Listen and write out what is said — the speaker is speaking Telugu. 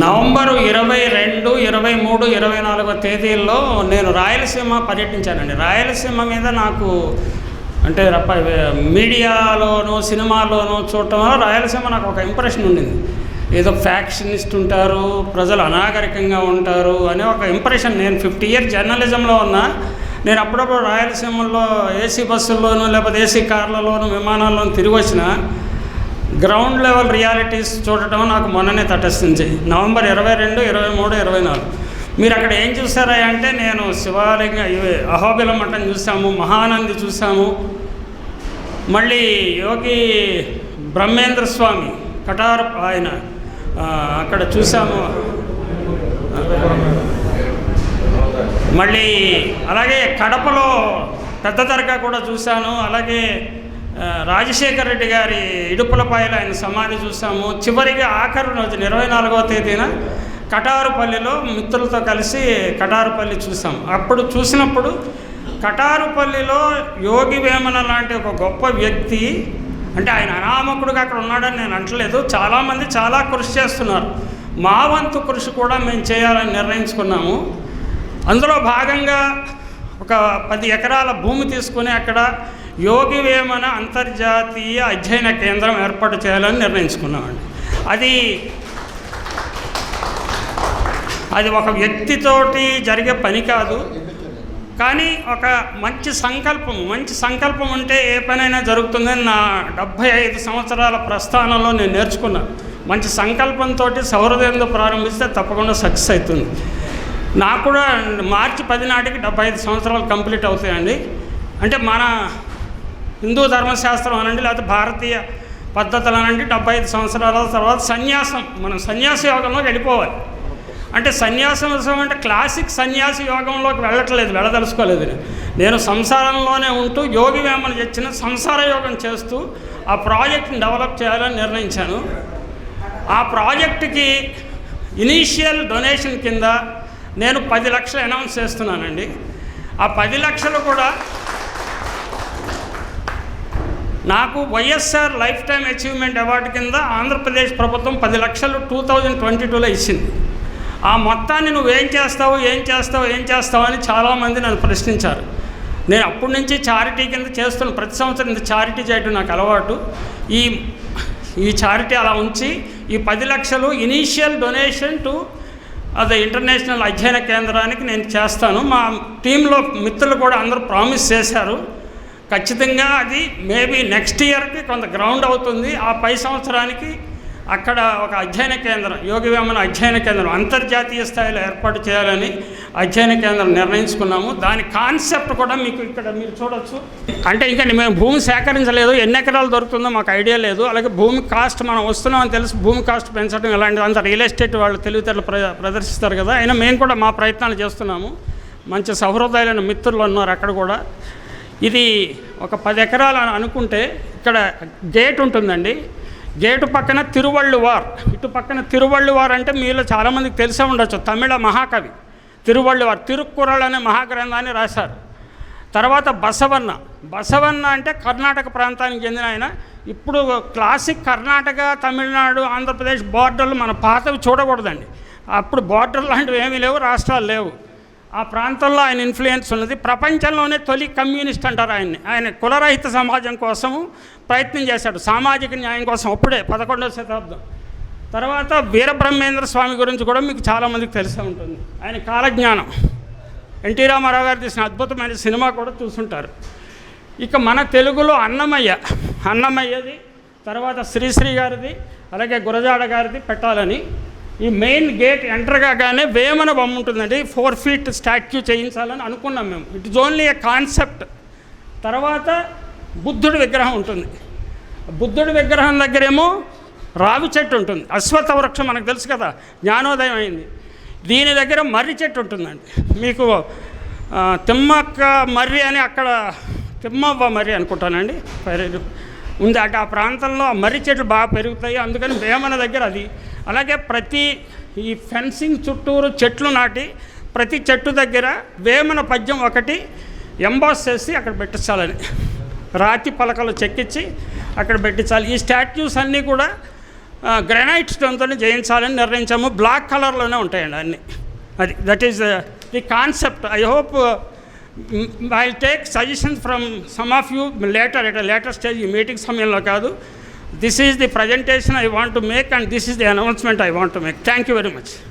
నవంబరు ఇరవై రెండు ఇరవై మూడు ఇరవై నాలుగో తేదీల్లో నేను రాయలసీమ పర్యటించానండి రాయలసీమ మీద నాకు అంటే మీడియాలోనూ సినిమాలోనూ చూడటం వల్ల రాయలసీమ నాకు ఒక ఇంప్రెషన్ ఉండింది ఏదో ఫ్యాక్షనిస్ట్ ఉంటారు ప్రజలు అనాగరికంగా ఉంటారు అనే ఒక ఇంప్రెషన్ నేను ఫిఫ్టీ ఇయర్ జర్నలిజంలో ఉన్నా నేను అప్పుడప్పుడు రాయలసీమలో ఏసీ బస్సుల్లోనూ లేకపోతే ఏసీ కార్లలోనూ విమానాల్లోనూ తిరిగి వచ్చిన గ్రౌండ్ లెవెల్ రియాలిటీస్ చూడటం నాకు మొన్ననే తటస్థించి నవంబర్ ఇరవై రెండు ఇరవై మూడు ఇరవై నాలుగు మీరు అక్కడ ఏం చూసారా అంటే నేను శివాలింగ అహోబిల మఠం చూసాము మహానంది చూసాము మళ్ళీ యోగి బ్రహ్మేంద్ర స్వామి కటార్ ఆయన అక్కడ చూసాము మళ్ళీ అలాగే కడపలో పెద్ద దర్గా కూడా చూశాను అలాగే రాజశేఖర రెడ్డి గారి ఇడుపులపాయలు ఆయన సమాధి చూసాము చివరిగా ఆఖరి రోజు ఇరవై నాలుగవ తేదీన కటారుపల్లిలో మిత్రులతో కలిసి కటారుపల్లి చూసాం అప్పుడు చూసినప్పుడు కటారుపల్లిలో యోగి వేమన లాంటి ఒక గొప్ప వ్యక్తి అంటే ఆయన అనామకుడుగా అక్కడ ఉన్నాడని నేను అంటలేదు చాలామంది చాలా కృషి చేస్తున్నారు మా వంతు కృషి కూడా మేము చేయాలని నిర్ణయించుకున్నాము అందులో భాగంగా ఒక పది ఎకరాల భూమి తీసుకుని అక్కడ యోగి వేమన అంతర్జాతీయ అధ్యయన కేంద్రం ఏర్పాటు చేయాలని నిర్ణయించుకున్నామండి అది అది ఒక వ్యక్తితోటి జరిగే పని కాదు కానీ ఒక మంచి సంకల్పం మంచి సంకల్పం ఉంటే ఏ పనైనా జరుగుతుందని నా డెబ్భై ఐదు సంవత్సరాల ప్రస్థానంలో నేను నేర్చుకున్నాను మంచి సంకల్పంతో సౌహృదయంతో ప్రారంభిస్తే తప్పకుండా సక్సెస్ అవుతుంది నాకు కూడా మార్చి పది నాటికి డెబ్బై ఐదు సంవత్సరాలు కంప్లీట్ అవుతాయండి అంటే మన హిందూ ధర్మశాస్త్రం అనండి లేకపోతే భారతీయ పద్ధతులు అనండి డెబ్బై ఐదు సంవత్సరాల తర్వాత సన్యాసం మనం సన్యాస యోగంలో వెళ్ళిపోవాలి అంటే సన్యాసం అంటే క్లాసిక్ సన్యాస యోగంలోకి వెళ్ళట్లేదు వెళ్ళదలుచుకోలేదు నేను సంసారంలోనే ఉంటూ యోగి వేమన తెచ్చిన సంసార యోగం చేస్తూ ఆ ప్రాజెక్ట్ని డెవలప్ చేయాలని నిర్ణయించాను ఆ ప్రాజెక్టుకి ఇనీషియల్ డొనేషన్ కింద నేను పది లక్షలు అనౌన్స్ చేస్తున్నానండి ఆ పది లక్షలు కూడా నాకు YSR life time achievement award కింద ఆంధ్రప్రదేశ్ ప్రభుత్వం పది లక్షలు టూ థౌజండ్ ట్వంటీ టూలో ఇచ్చింది ఆ మొత్తాన్ని నువ్వేం చేస్తావు ఏం చేస్తావు ఏం చేస్తావు అని చాలామంది నన్ను ప్రశ్నించారు నేను అప్పటి నుంచి చారిటీ కింద చేస్తున్న ప్రతి సంవత్సరం ఇంత చారిటీ చేయడం నాకు అలవాటు ఈ ఈ చారిటీ అలా ఉంచి ఈ పది లక్షలు ఇనీషియల్ డొనేషన్ టు అది ఇంటర్నేషనల్ అధ్యయన కేంద్రానికి నేను చేస్తాను మా టీంలో మిత్రులు కూడా అందరూ ప్రామిస్ చేశారు ఖచ్చితంగా అది మేబీ నెక్స్ట్ ఇయర్కి కొంత గ్రౌండ్ అవుతుంది ఆ పై సంవత్సరానికి అక్కడ ఒక అధ్యయన కేంద్రం యోగి వేమన అధ్యయన కేంద్రం అంతర్జాతీయ స్థాయిలో ఏర్పాటు చేయాలని అధ్యయన కేంద్రం నిర్ణయించుకున్నాము దాని కాన్సెప్ట్ కూడా మీకు ఇక్కడ మీరు చూడొచ్చు అంటే ఇంకా మేము భూమి సేకరించలేదు ఎన్ని ఎకరాలు దొరుకుతుందో మాకు ఐడియా లేదు అలాగే భూమి కాస్ట్ మనం వస్తున్నామని తెలుసు భూమి కాస్ట్ పెంచడం ఇలాంటి అంత రియల్ ఎస్టేట్ వాళ్ళు తెలివితేటలు ప్ర ప్రదర్శిస్తారు కదా అయినా మేము కూడా మా ప్రయత్నాలు చేస్తున్నాము మంచి సహృదయాలైన మిత్రులు ఉన్నారు అక్కడ కూడా ఇది ఒక పది ఎకరాలు అనుకుంటే ఇక్కడ గేట్ ఉంటుందండి గేటు పక్కన తిరువళ్ళువార్ ఇటు పక్కన తిరువళ్ళువార్ అంటే మీలో చాలామందికి తెలిసే ఉండొచ్చు తమిళ మహాకవి తిరువళ్ళువార్ తిరుక్కురల్ అనే మహాగ్రంథాన్ని రాశారు తర్వాత బసవన్న బసవన్న అంటే కర్ణాటక ప్రాంతానికి చెందిన ఆయన ఇప్పుడు క్లాసిక్ కర్ణాటక తమిళనాడు ఆంధ్రప్రదేశ్ బార్డర్లు మన పాతవి చూడకూడదండి అప్పుడు బార్డర్ లాంటివి ఏమీ లేవు రాష్ట్రాలు లేవు ఆ ప్రాంతంలో ఆయన ఇన్ఫ్లుయెన్స్ ఉన్నది ప్రపంచంలోనే తొలి కమ్యూనిస్ట్ అంటారు ఆయన్ని ఆయన కులరహిత సమాజం కోసము ప్రయత్నం చేశాడు సామాజిక న్యాయం కోసం అప్పుడే పదకొండవ శతాబ్దం తర్వాత వీరబ్రహ్మేంద్ర స్వామి గురించి కూడా మీకు చాలామందికి తెలిసే ఉంటుంది ఆయన కాలజ్ఞానం ఎన్టీ రామారావు గారు తీసిన అద్భుతమైన సినిమా కూడా చూసుంటారు ఇక మన తెలుగులో అన్నమయ్య అన్నమయ్యది తర్వాత శ్రీశ్రీ గారిది అలాగే గురజాడ గారిది పెట్టాలని ఈ మెయిన్ గేట్ ఎంటర్ కాగానే వేమన బొమ్మ ఉంటుందండి ఫోర్ ఫీట్ స్టాచ్యూ చేయించాలని అనుకున్నాం మేము it is only a concept తర్వాత బుద్ధుడి విగ్రహం ఉంటుంది బుద్ధుడి విగ్రహం దగ్గరేమో రావి చెట్టు ఉంటుంది అశ్వత్థ వృక్షం మనకు తెలుసు కదా జ్ఞానోదయం అయింది దీని దగ్గర మర్రి చెట్టు ఉంటుందండి మీకు తిమ్మక్క మర్రి అని అక్కడ తిమ్మవ్వ మర్రి అనుకుంటానండి ఉంది అంటే ఆ ప్రాంతంలో మర్రి చెట్లు బాగా పెరుగుతాయి అందుకని వేమన దగ్గర అది అలాగే ప్రతి ఈ ఫెన్సింగ్ చుట్టూరు చెట్లు నాటి ప్రతి చెట్టు దగ్గర వేమన పద్యం ఒకటి ఎంబాస్ చేసి అక్కడ పెట్టించాలని రాతి పలకలు చెక్కించి అక్కడ పెట్టించాలి ఈ స్టాట్యూస్ అన్నీ కూడా గ్రానైట్ స్టోన్తో చేయించాలని నిర్ణయించాము బ్లాక్ కలర్లోనే ఉంటాయండి అన్నీ అది that is the concept I hope I take suggestions from some of you later at later stage ఈ మీటింగ్ సమయంలో కాదు This is the presentation I want to make and this is the announcement I want to make. Thank you very much.